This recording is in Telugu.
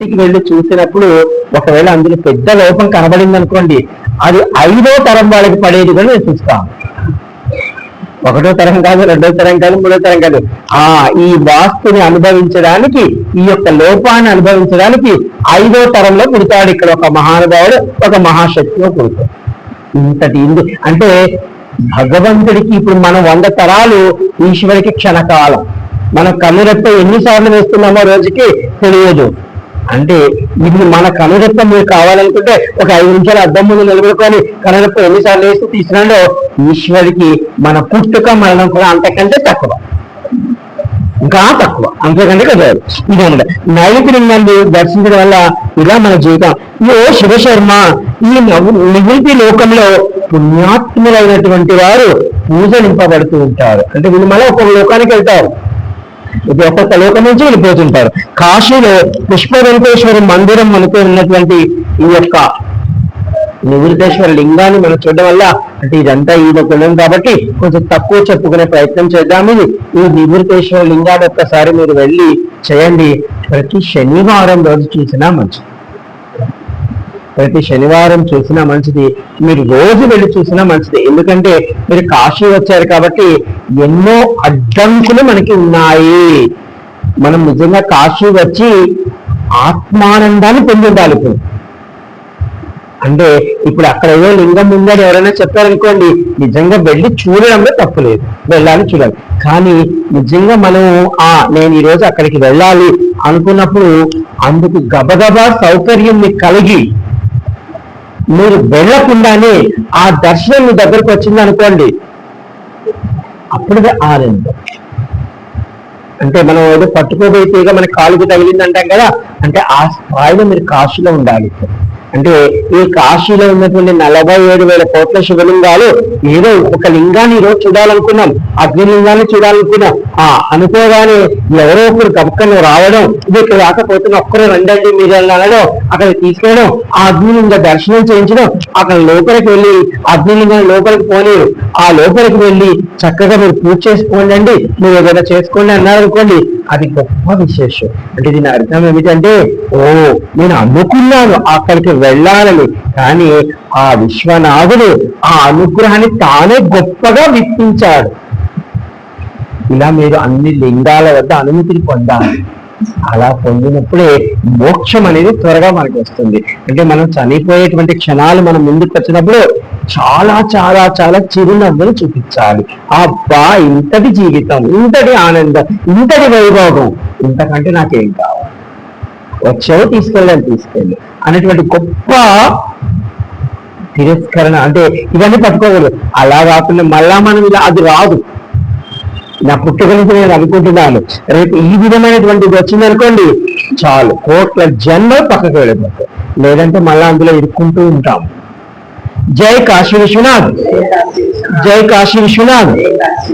ఇంటికి వెళ్ళి చూసినప్పుడు ఒకవేళ అందులో పెద్ద లోపం కనబడింది అనుకోండి అది ఐదో తరం వాళ్ళకి పడేది కూడా నేను చూస్తాను. ఒకటో తరం కాదు రెండో తరం కాదు మూడో తరం కాదు. ఆ ఈ వాస్తుని అనుభవించడానికి ఈ యొక్క లోపాన్ని అనుభవించడానికి ఐదో తరంలో పుడతాడు ఇక్కడ ఒక మహానుభావుడు ఒక మహాశక్తిలో పుడతాడు. ఇంతటి ఇందు అంటే భగవంతుడికి ఇప్పుడు మనం వంద తరాలు ఈశ్వరికి క్షణకాలం. మన కన్నురెప్ప ఎన్నిసార్లు వేస్తున్నామో రోజుకి తెలియదు. అంటే ఇది మన కనురెప్ప మీరు కావాలనుకుంటే ఒక ఐదు నిమిషాలు అద్దం ముందు నిలబడుకొని కనురెప్ప ఎన్నిసార్లు వేసి తీసినాడో ఈశ్వరికి మన పుట్టుక మరణం కూడా అంతకంటే తక్కువ. ఇంకా తక్కువ. అంతకంటే కదా ఇదన్నమాట నైవేద్యంగాన్ని దర్శించడం వల్ల ఇలా మన జీవితం. ఓ శివశర్మ ఈ నవ్వు- నివృత్తి లోకంలో పుణ్యాత్ములైనటువంటి వారు పూజలింపబడుతూ ఉంటారు. అంటే వీళ్ళు మళ్ళీ ఒక్కొక్క లోకానికి వెళ్తారు. ఇది ఒక్కొక్క లోకం నుంచి వెళ్ళిపోతుంటారు. కాశీలో పుష్ప వెంకటేశ్వర మందిరం మనకు ఉన్నటువంటి ఈ యొక్క నివృతేశ్వర లింగాన్ని మనం చూడడం వల్ల అంటే ఇదంతా ఈయన కులం కాబట్టి కొంచెం తక్కువ చెప్పుకునే ప్రయత్నం చేద్దాము. ఇది ఈ నివృతేశ్వర లింగాన్ని ఒక్కసారి మీరు వెళ్ళి చేయండి. ప్రతి శనివారం రోజు చూసినా మంచిది. ప్రతి శనివారం చూసినా మంచిది మీరు రోజు వెళ్ళి చూసినా మంచిది. ఎందుకంటే మీరు కాశీ వచ్చారు కాబట్టి ఎన్నో అడ్డంకులు మనకి ఉన్నాయి. మనం నిజంగా కాశీ వచ్చి ఆత్మానందాన్ని పొంది ఉండాలి ఇప్పుడు. అంటే ఇప్పుడు అక్కడ ఏదో లింగం ఉందని ఎవరైనా చెప్పారనుకోండి నిజంగా వెళ్ళి చూడడంలో తప్పులేదు వెళ్ళాలి చూడాలి. కానీ నిజంగా మనం ఆ నేను ఈరోజు అక్కడికి వెళ్ళాలి అనుకున్నప్పుడు అందుకు గబగబా సౌకర్యం కలిగి మీరు వెళ్ళకుండానే ఆ దర్శనం మీ దగ్గరకు వచ్చింది అనుకోండి. అప్పుడే ఆనందం. అంటే మనం ఏదో పట్టుకోబోయితేగా తీగ మన కాలుకి తగిలింది అంటాం కదా అంటే ఆ స్థాయిలో మీరు కాశీలో ఉండాలి. అంటే ఈ కాశీలో ఉన్నటువంటి నలభై ఏడు వేల కోట్ల శివలింగాలు ఏదో ఒక లింగాన్ని ఈరోజు రోజు చూడాలనుకున్నాం అగ్నిలింగాన్ని చూడాలనుకున్నాం. ఆ అనుకోగానే ఎవరో ఒకరు గబక్కను రావడం ఇది ఇక్కడ రాకపోతున్న ఒక్కరు రెండండి మీరు అనడం అక్కడ తీసుకెళ్ళడం ఆ అగ్నిలింగ దర్శనం చేయించడం అక్కడ లోపలికి వెళ్ళి అగ్నిలింగం లోపలికి పోలేరు ఆ లోపలికి వెళ్ళి చక్కగా మీరు పూజ చేసుకోండి అండి మీరు ఏదైనా చేసుకోండి అన్నారు అనుకోండి అది గొప్ప విశేషం. అంటే దీని అర్థం ఏమిటంటే ఓ నేను అనుకున్నాను అక్కడికి వెళ్ళాలని కానీ ఆ విశ్వనాథుడు ఆ అనుగ్రహాన్ని తానే గొప్పగా విప్పించాడు. ఇలా మీరు అన్ని లింగాల వద్ద అనుమతిని పొందాలి. అలా పొందినప్పుడే మోక్షం అనేది త్వరగా మనకి వస్తుంది. అంటే మనం చనిపోయేటువంటి క్షణాలు మనం ముందుకు వచ్చినప్పుడు చాలా చాలా చాలా చిరునవ్వులు చూపించాలి. అబ్బా ఇంతటి జీవితం ఇంతటి ఆనందం ఇంతటి వైభోగం ఇంతకంటే నాకేం కావాలి? వచ్చావు తీసుకెళ్ళాలి తీసుకెళ్ళి అనేటువంటి గొప్ప తిరస్కరణ. అంటే ఇవన్నీ పట్టుకోకూడదు. అలా కాకుండా మళ్ళా మనం ఇలా అది రాదు. నా పుట్టుక నుంచి నేను అనుకుంటున్నాను. రేపు ఈ విధమైనటువంటిది వచ్చిందనుకోండి చాలు. కోట్ల జన్మ పక్కకు వెళ్ళిపోతాయి. లేదంటే మళ్ళా అందులో ఇరుక్కుంటూ ఉంటాం. જય કાશી વિશ્વનાથ. જય કાશી વિશ્વનાથ.